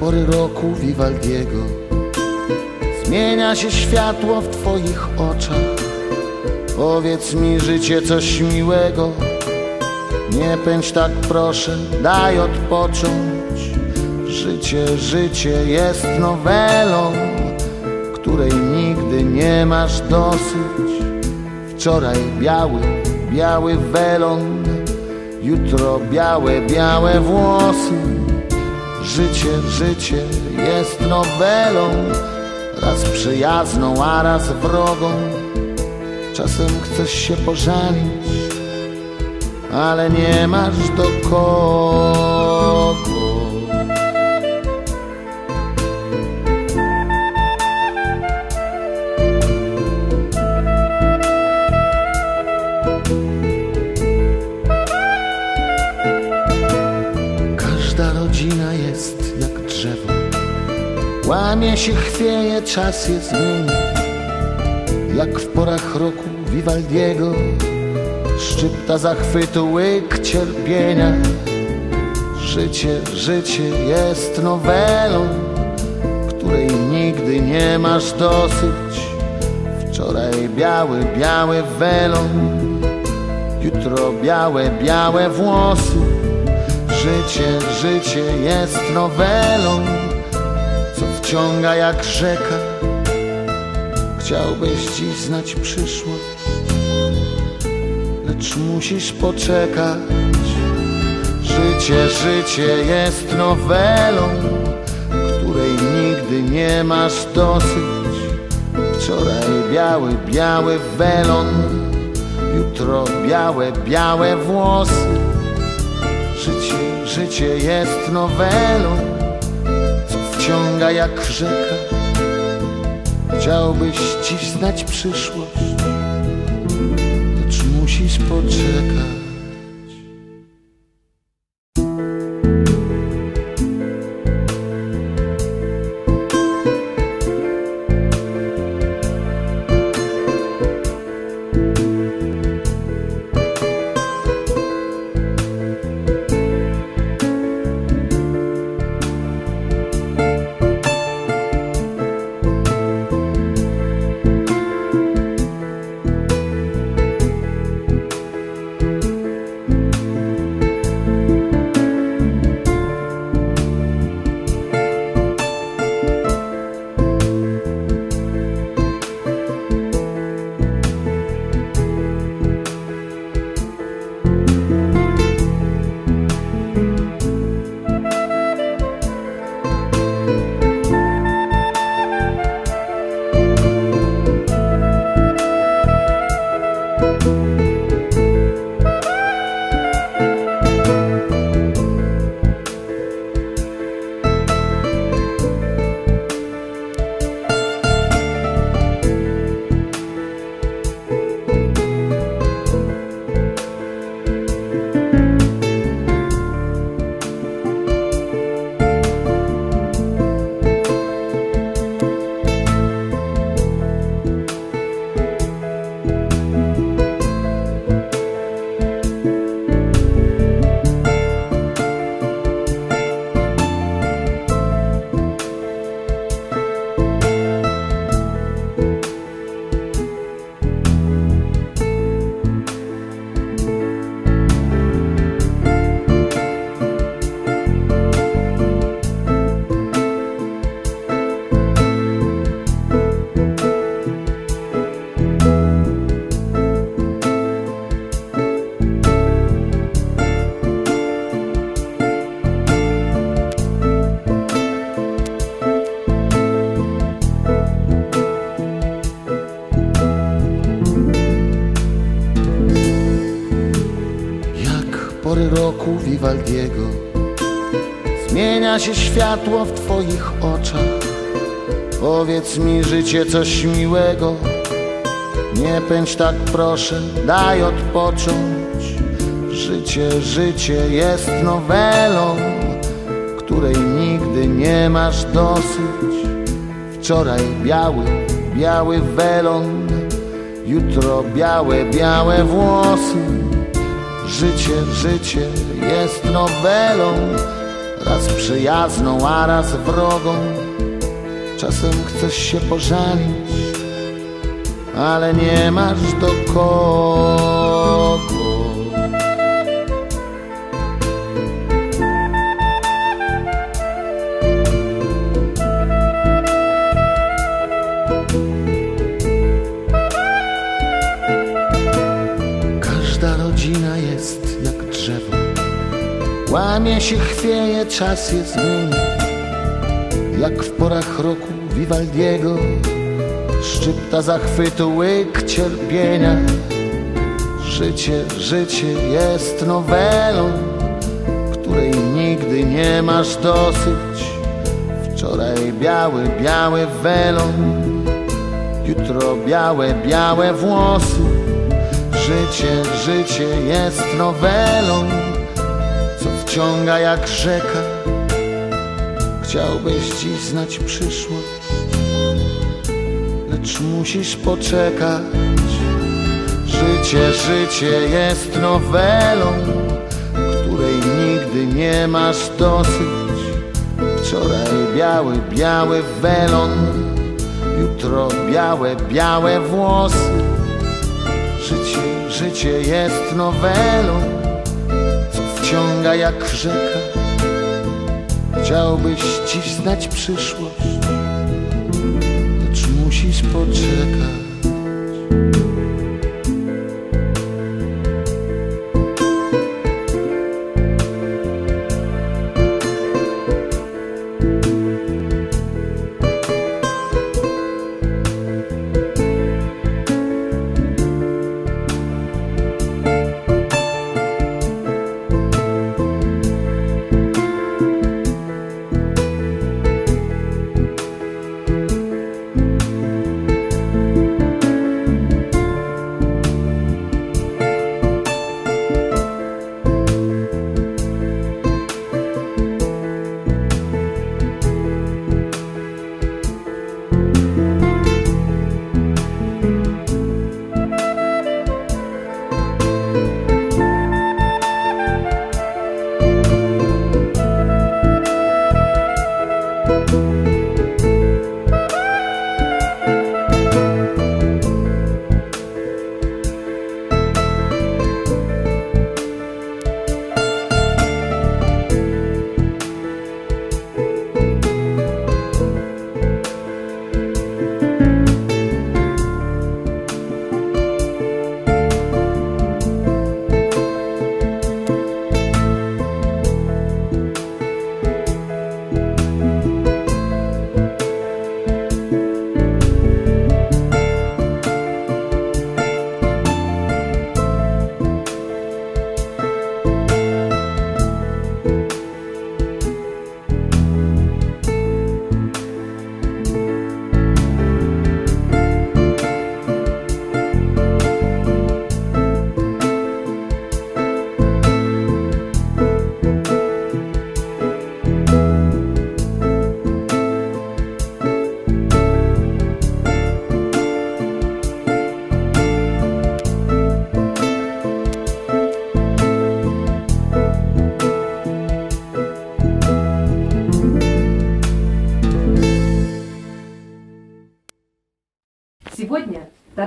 pory roku Vivaldiego. Zmienia się światło w twoich oczach. Powiedz mi życie coś miłego. Nie pędź tak proszę, daj odpocząć. Życie, życie jest nowelą Której nigdy nie masz dosyć. Wczoraj biały, biały welon Jutro białe, białe włosy Życie, życie jest nowelą Raz przyjazną, a raz wrogą. Czasem chcesz się pożalić Ale nie masz do kogo Łamie się, chwieje, czas je zmieni Jak w porach roku Vivaldiego Szczypta zachwytu, łyk cierpienia. Życie, życie jest nowelą Której nigdy nie masz dosyć. Wczoraj biały, biały welon Jutro białe, białe włosy. Życie, życie jest nowelą Co wciąga jak rzeka. Chciałbyś dziś znać przyszłość Lecz musisz poczekać. Życie, życie jest nowelą Której nigdy nie masz dosyć. Wczoraj biały, biały welon Jutro białe, białe włosy. Życie, życie jest nowelą Co wciąga jak rzeka. Chciałbyś dziś znać przyszłość Lecz musisz poczekać Zmienia się światło w twoich oczach. Powiedz mi życie coś miłego. Nie pędź tak proszę, daj odpocząć. Życie, życie jest nowelą Której nigdy nie masz dosyć. Wczoraj biały, biały welon Jutro białe, białe włosy Życie, życie jest nowelą raz przyjazną, a raz wrogą. Czasem chcesz się pożalić, ale nie masz do kogo. Się, chwieje, czas je zmieni. Jak w porach roku Vivaldiego szczypta zachwytu łyk cierpienia. Życie, życie jest nowelą, której nigdy nie masz dosyć. Wczoraj biały, biały welon, jutro białe, białe włosy. Życie, życie jest nowelą, wciąga jak rzeka. Chciałbyś dziś znać przyszłość, lecz musisz poczekać. Życie, życie jest nowelą, której nigdy nie masz dosyć. Wczoraj biały, biały welon, jutro białe, białe włosy. Życie, życie jest nowelą, co wciąga jak rzeka. Chciałbyś dziś znać przyszłość, lecz musisz poczekać.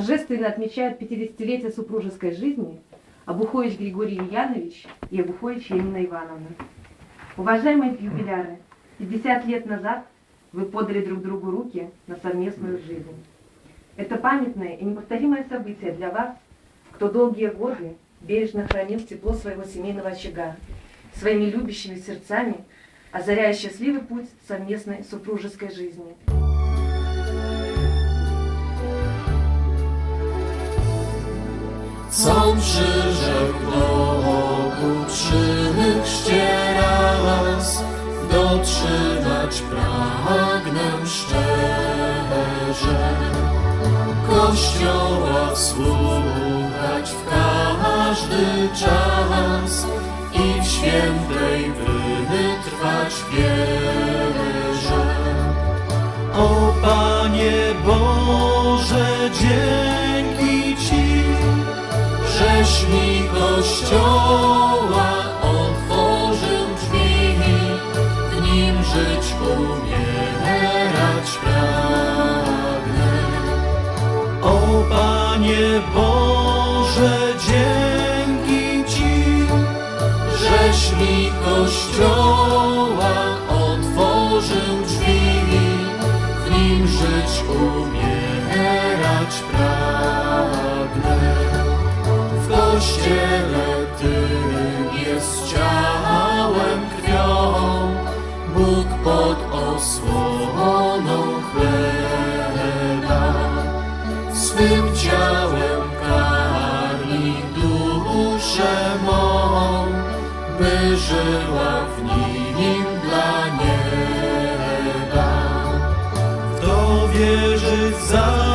Торжественно отмечают 50-летие супружеской жизни Абухович Григорий Янович и Абухович Емина Ивановна. Уважаемые юбиляры, 50 лет назад вы подали друг другу руки на совместную жизнь. Это памятное и неповторимое событие для вас, кто долгие годы бережно хранил тепло своего семейного очага, своими любящими сердцами, озаряя счастливый путь совместной супружеской жизни. Co przyrzekł Bogu przy chrzcie raz, dotrzymać pragnę szczerze. Kościoła słuchać w każdy czas i w świętej wytrwać wierze. O Panie Boże, Ci, Mistrz mi Kościoła otworzył drzwi, w nim żyć umierać pragnę. O Panie Boże, dzięki Ci, żeś mi Kościoła otworzył drzwi, w nim żyć umierać pragnę. Pod osłoną chleba. Swym ciałem karmi duszę mą, by żyła w nim dla nieba. W to wierzyć za